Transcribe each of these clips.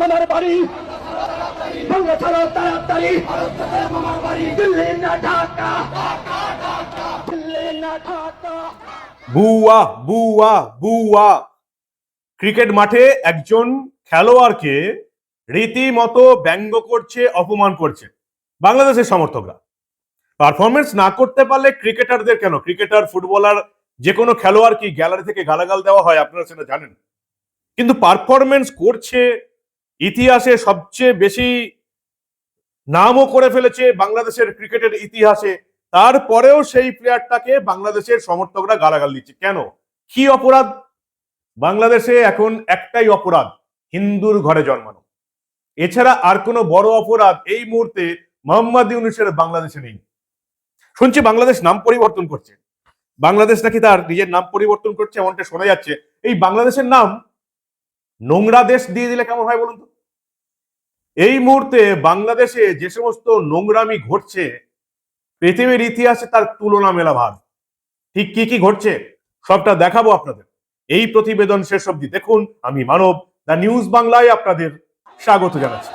মামার বাড়ি। ছাড়ো তাড়াতাড়ি। দিল্লি না ঢাকা। দিল্লি না ঢাকা। বুয়া বুয়া বুয়া। ক্রিকেট মাঠে একজন খেলোয়াড়কে রীতিমতো ব্যঙ্গ করছে, অপমান করছে বাংলাদেশের সমর্থকরা। পারফরমেন্স না করতে পারলে ক্রিকেটারদের কেন? ক্রিকেটার, ফুটবলার যে কোনো খেলোয়াড় কি গ্যালারি থেকে গালাগাল দেওয়া হয়? আপনারা সেটা জানেন। কিন্তু পারফরমেন্স করছে ইতিহাসে সবচেয়ে বেশি নামও করে ফেলেছে বাংলাদেশের ক্রিকেটের ইতিহাসে। তারপরেও সেই প্লেয়ারটাকে বাংলাদেশের সমর্থকরা গালাগাল দিচ্ছে। কেন? কি অপরাধ? বাংলাদেশে এখন একটাই অপরাধ, হিন্দুর ঘরে জন্মানো। এছাড়া আর কোনো বড় অপরাধ এই মুহূর্তে মোহাম্মদ ইউনুসের বাংলাদেশে নেই। শুনছি বাংলাদেশ নাম পরিবর্তন করছে। বাংলাদেশ নাকি তার নিজের নাম পরিবর্তন করছে, এমনটা শোনা যাচ্ছে। এই বাংলাদেশের নাম নোংরা দেশ দিয়ে দিলে কেমন হয় বলুন তো? এই মুহূর্তে বাংলাদেশে যে সমস্ত নোংরামি ঘটছে, পৃথিবীর ইতিহাসে তার তুলনা মেলা ভার ঠিক কি কি ঘটছে? সবটা দেখাবো আপনাদের। এই প্রতিবেদন শেষ অব্দি দেখুন। আমি মানব, দ্য নিউজ বাংলায় আপনাদের স্বাগত জানাচ্ছি।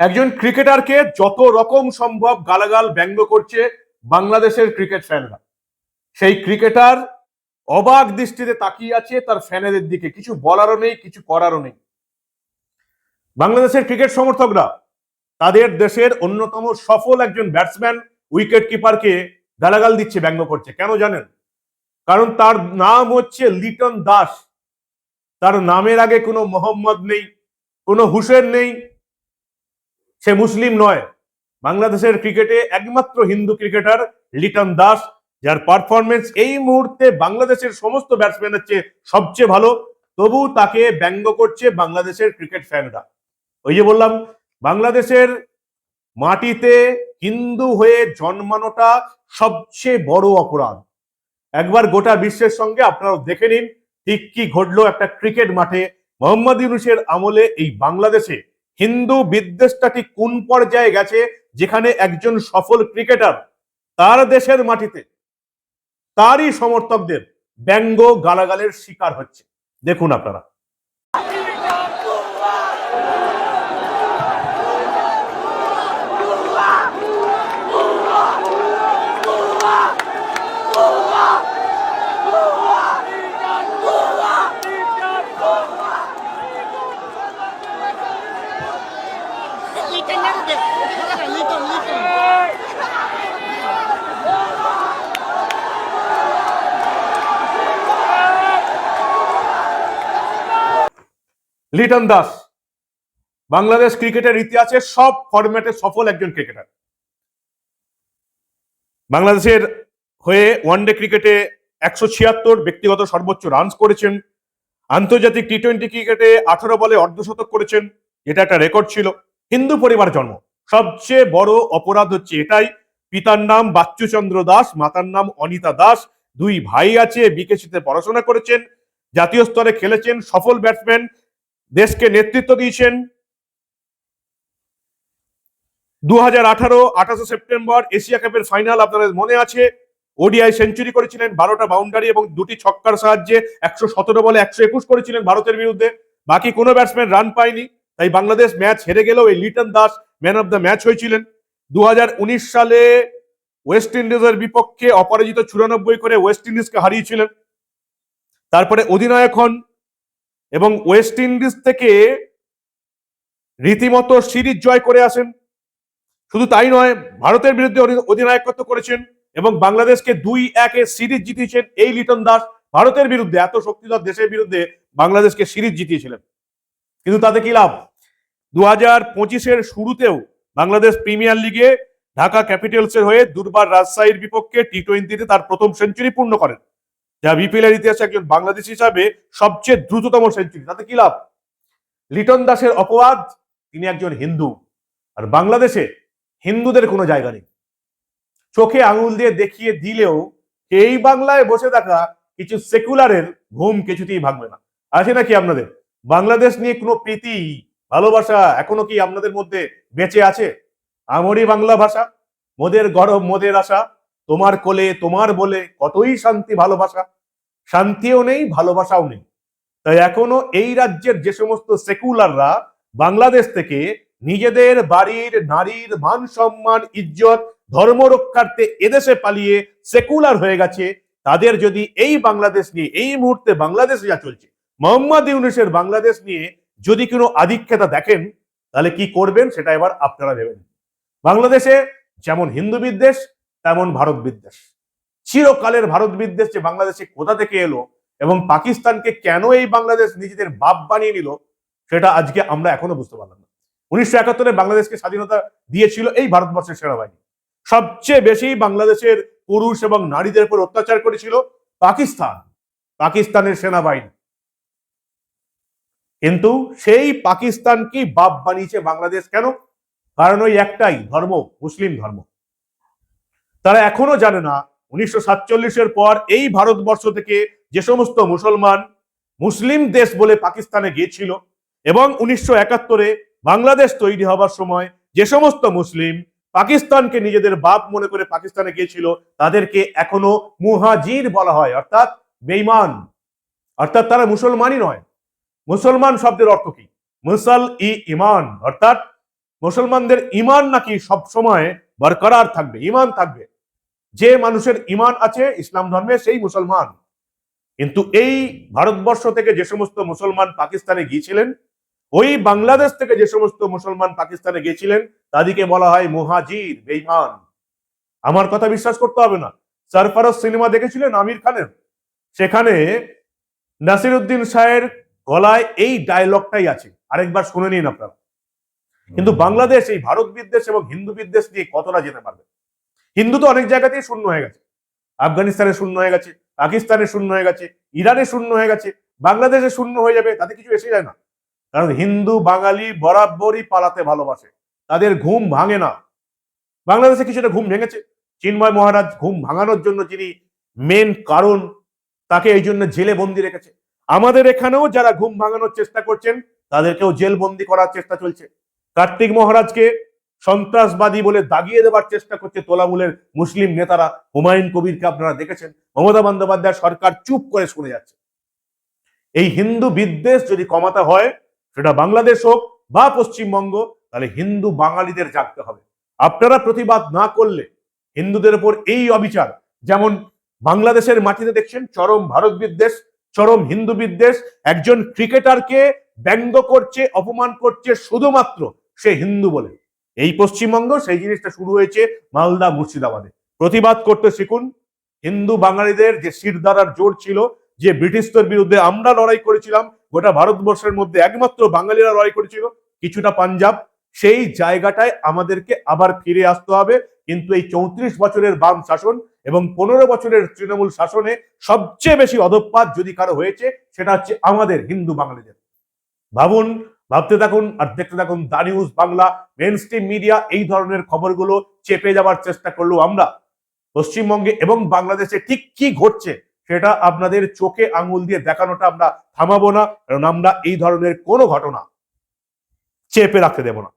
একজন ক্রিকেটারকে যত রকম সম্ভব গালাগাল ব্যঙ্গ করছে বাংলাদেশের ক্রিকেট ফ্যানরা। সেই ক্রিকেটার অবাক দৃষ্টিতে তাকিয়ে আছে তার ফ্যানেদের দিকে। কিছু বলারও নেই, কিছু করারও নেই। বাংলাদেশের ক্রিকেট সমর্থকরা তাদের দেশের অন্যতম সফল একজন ব্যাটসম্যান উইকেট কিপারকে গালাগাল দিচ্ছে ব্যঙ্গ করছে। কেন জানেন? কারণ তার নাম হচ্ছে লিটন দাস। তার নামের আগে কোনো মোহাম্মদ নেই, কোনো হুসেন নেই। সে মুসলিম নয়। বাংলাদেশের ক্রিকেটে একমাত্র হিন্দু ক্রিকেটার লিটন দাস। যার পারফরমেন্স এই মুহূর্তে বাংলাদেশের সমস্ত ব্যাটসম্যানের চেয়ে সবচেয়ে ভালো। তবু তাকে ব্যঙ্গ করছে বাংলাদেশের ক্রিকেট ফ্যানরা ওই যে বললাম, বাংলাদেশের মাটিতে হিন্দু হয়ে জন্মানোটা সবচেয়ে বড় অপরাধ। একবার গোটা বিশ্বের সঙ্গে আপনারা দেখে নিন, ঠিক কি ঘটলো একটা ক্রিকেট মাঠে। মোহাম্মদ ইউনুসের আমলে এই বাংলাদেশে হিন্দু বিদ্বেষটা ঠিক কোন পর্যায়ে গেছে, যেখানে একজন সফল ক্রিকেটার তার দেশের মাটিতে তারই সমর্থকদের ব্যঙ্গ গালাগালের শিকার হচ্ছে। দেখুন আপনারা। লিটন দাস। বাংলাদেশ ক্রিকেটের ইতিহাসে সব ফরম্যাটে সফল একজন ক্রিকেটার বাংলাদেশের হয়ে ওয়ানডে ক্রিকেটে একশো ছিয়াত্তর ব্যক্তিগত সর্বোচ্চ রানস করেছেন। আন্তর্জাতিক টি টোয়েন্টি ক্রিকেটে আঠারো বলে অর্ধশতক করেছেন। এটা একটা রেকর্ড ছিল। হিন্দু পরিবার জন্ম। সবচেয়ে বড় অপরাধ হচ্ছে এটাই। পিতার নাম বাচ্চুচন্দ্র দাস, মাতার নাম অনিতা দাস। দুই ভাই আছে বিকেসিতে পড়াশোনা করেছেন। জাতীয় স্তরে খেলেছেন। সফল ব্যাটসম্যান দেশকে নেতৃত্ব দিয়েছেন। দু হাজার আঠারো, আঠাশে সেপ্টেম্বর এশিয়া কাপের ফাইনাল আপনাদের মনে আছে? ওডিআই সেঞ্চুরি করেছিলেন বারোটা বাউন্ডারি এবং দুটি ছক্কার সাহায্যে একশো সতেরো বলে একশো একুশ করেছিলেন ভারতের বিরুদ্ধে। বাকি কোনো ব্যাটসম্যান রান পায়নি, তাই বাংলাদেশ ম্যাচ হেরে গেলেও এই Liton Das man of the match হয়েছিলেন। দু হাজার উনিশ সালে ওয়েস্ট ইন্ডিজের বিপক্ষে অপরাজিত চুরানব্বই করে ওয়েস্ট ইন্ডিজকে হারিয়েছিলেন। তারপরে অধিনায়ক হন এবং ওয়েস্ট ইন্ডিজ থেকে রীতিমতো সিরিজ জয় করে আসেন। শুধু তাই নয়, ভারতের বিরুদ্ধে অধিনায়কত্ব করেছেন এবং বাংলাদেশকে দুই একে সিরিজ জিতিয়েছেন এই লিটন দাস। ভারতের বিরুদ্ধে, এত শক্তিধর দেশের বিরুদ্ধে বাংলাদেশকে সিরিজ জিতিয়েছিলেন। কিন্তু তাতে কি লাভ? দু হাজার পঁচিশের শুরুতেও বাংলাদেশ প্রিমিয়ার লিগে ঢাকা ক্যাপিটালসের হয়ে দুর্বার রাজশাহীর বিপক্ষে টি টোয়েন্টিতে তার প্রথম সেঞ্চুরি পূর্ণ করেন। যা বিপিএল এর ইতিহাসে একজন বাংলাদেশ হিসাবে সবচেয়ে দ্রুততম সেঞ্চুরি, তাতে কি লাভ? লিটন দাসের অপবাদ, তিনি একজন হিন্দু। আর বাংলাদেশে হিন্দুদের কোনো জায়গা নেই। চোখে আঙুল দিয়ে দেখিয়ে দিলেও এই বাংলায় বসে থাকা কিছু সেকুলারের ঘুম কিছুতেই ভাঙবে না। আছে নাকি আপনাদের? বাংলাদেশ নিয়ে কোনো প্রীতি, ভালোবাসা এখনও কি আপনাদের মধ্যে বেঁচে আছে? আমরই বাংলা ভাষা, মোদের গরব, মোদের আশা তোমার কোলে, তোমার বলে কতই শান্তি, ভালোবাসা। শান্তিও নেই, ভালোবাসাও নেই। তাই এখনও এই রাজ্যের যে সমস্ত সেকুলাররা বাংলাদেশ থেকে নিজেদের বাড়ির নারীর মান সম্মান, ইজ্জত, ধর্ম রক্ষার্থে এদেশে পালিয়ে সেকুলার হয়ে গেছে, তাদের যদি এই বাংলাদেশ নিয়ে, এই মুহূর্তে বাংলাদেশ যা চলছে, মোহাম্মদ ইউনুসের বাংলাদেশ নিয়ে যদি কোনো আধিক্যতা দেখেন, তাহলে কি করবেন সেটা এবার আপনারা দেবেন। বাংলাদেশে যেমন হিন্দু বিদ্বেষ তেমন ভারত বিদ্বেষ। চিরকালের ভারত বিদ্বেষ যে বাংলাদেশে কোথা থেকে এলো এবং পাকিস্তানকে কেন এই বাংলাদেশ নিজেদের বাপ বানিয়ে নিল, সেটা আজকে আমরা এখনও বুঝতে পারলাম না। উনিশশো একাত্তরে বাংলাদেশকে স্বাধীনতা দিয়েছিল এই ভারতবর্ষের সেনাবাহিনী। সবচেয়ে বেশি বাংলাদেশের পুরুষ এবং নারীদের উপর অত্যাচার করেছিল পাকিস্তান, পাকিস্তানের সেনাবাহিনী। কিন্তু সেই পাকিস্তানকেই বাপ বানিয়েছে বাংলাদেশ কেন? কারণ ওই একটাই ধর্ম, মুসলিম ধর্ম। তারা এখনও জানে না, উনিশশো সাতচল্লিশের পর এই ভারতবর্ষ থেকে যে সমস্ত মুসলমান মুসলিম দেশ বলে পাকিস্তানে গিয়েছিল এবং উনিশশো একাত্তরে বাংলাদেশ তৈরি হবার সময় যে সমস্ত মুসলিম পাকিস্তানকে নিজেদের বাপ মনে করে পাকিস্তানে গিয়েছিল, তাদেরকে এখনও মুহাজির বলা হয়, অর্থাৎ বেইমান অর্থাৎ তারা মুসলমানই নয়। মুসলমান শব্দের অর্থ কি? মুসল ই ইমান অর্থাৎ মুসলমানদের ইমান নাকি সব সময় বরকরার থাকবে ইমান থাকবে। যে মানুষের ইমান আছে ইসলাম ধর্মে সেই মুসলমান। কিন্তু এই ভারতবর্ষ থেকে যে সমস্ত মুসলমান পাকিস্তানে গিয়েছিলেন ওই বাংলাদেশ থেকে যে সমস্ত মুসলমান পাকিস্তানে গিয়েছিলেন তাদেরকে বলা হয় মুহাজির বেইমান আমার কথা বিশ্বাস করতে হবে না। সরফরজ সিনেমা দেখেছিলেন আমির খানের? সেখানে নাসির উদ্দিন শাহের গলায় এই ডায়লগটাই আছে। আরেকবার শুনে নিন আপনারা। কিন্তু বাংলাদেশ এই ভারত বিদ্বেষ এবং হিন্দু বিদ্বেষ নিয়ে কতটা যেতে পারবে হিন্দু তো অনেক জায়গাতেই শূন্য হয়ে গেছে। আফগানিস্তানে শূন্য হয়ে গেছে, পাকিস্তানে শূন্য হয়ে গেছে, ইরানে শূন্য হয়ে গেছে, বাংলাদেশে শূন্য হয়ে যাবে, তাতে কিছু এসে যায় না। কারণ হিন্দু, বাঙালি বরাবরই পালাতে ভালোবাসে। তাদের ঘুম ভাঙে না। বাংলাদেশে কিছুটা ঘুম ভেঙেছে। চিন্ময় মহারাজ ঘুম ভাঙানোর জন্য যিনি মেন কারণ, তাকে এই জন্য জেলে বন্দি রেখেছে। আমাদের এখানেও যারা ঘুম ভাঙানোর চেষ্টা করছেন, তাদেরকেও জেল বন্দি করার চেষ্টা চলছে। কার্তিক মহারাজকে সন্ত্রাসবাদী বলে দাগিয়ে দেওয়ার চেষ্টা করছে তোলামূলের মুসলিম নেতারা। হুমায়ুন কবিরকে আপনারা দেখেছেন। মমতা বন্দ্যোপাধ্যায় সরকার চুপ করে শুনে যাচ্ছে। এই হিন্দু বিদ্বেষ যদি কমাতে হয়, সেটা বাংলাদেশ হোক বা পশ্চিমবঙ্গ, তাহলে হিন্দু বাঙালিদের জাগতে হবে। আপনারা প্রতিবাদ না করলে হিন্দুদের উপর এই অবিচার, যেমন বাংলাদেশের মাটিতে দেখছেন চরম ভারত বিদ্বেষ, চরম হিন্দু বিদ্বেষ, একজন ক্রিকেটারকে ব্যঙ্গ করছে, অপমান করছে শুধুমাত্র সে হিন্দু বলে। এই পশ্চিমবঙ্গ সেই জিনিসটা শুরু হয়েছে মালদা, মুর্শিদাবাদে। প্রতিবাদ করতে শিখুন, হিন্দু বাঙালিদের যে শিরদারার জোর ছিল, যে ব্রিটিশদের বিরুদ্ধে আমরা লড়াই করেছিলাম, গোটা ভারতবর্ষের মধ্যে একমাত্র বাঙালিরা লড়াই করেছিল, কিছুটা পাঞ্জাব, সেই জায়গাটায় আমাদেরকে আবার ফিরে আসতে হবে। কিন্তু এই চৌত্রিশ বছরের বাম শাসন এবং পনেরো বছরের তৃণমূল শাসনে সবচেয়ে বেশি অধপাত যদি কারও হয়েছে, সেটা হচ্ছে আমাদের হিন্দু বাঙালিদের। ভাবুন ভাবতে থাকুন আর দেখতে থাকুন the news Bangla mainstream media এই ধরনের খবরগুলো চেপে যাওয়ার চেষ্টা করল আমরা। পশ্চিমবঙ্গে এবং বাংলাদেশে ঠিক কি ঘটছে সেটা আপনাদের চোখে আঙুল দিয়ে দেখানোটা আমরা থামাবো না, কারণ আমরা এই ধরনের কোনো ঘটনা চেপে রাখতে দেব না।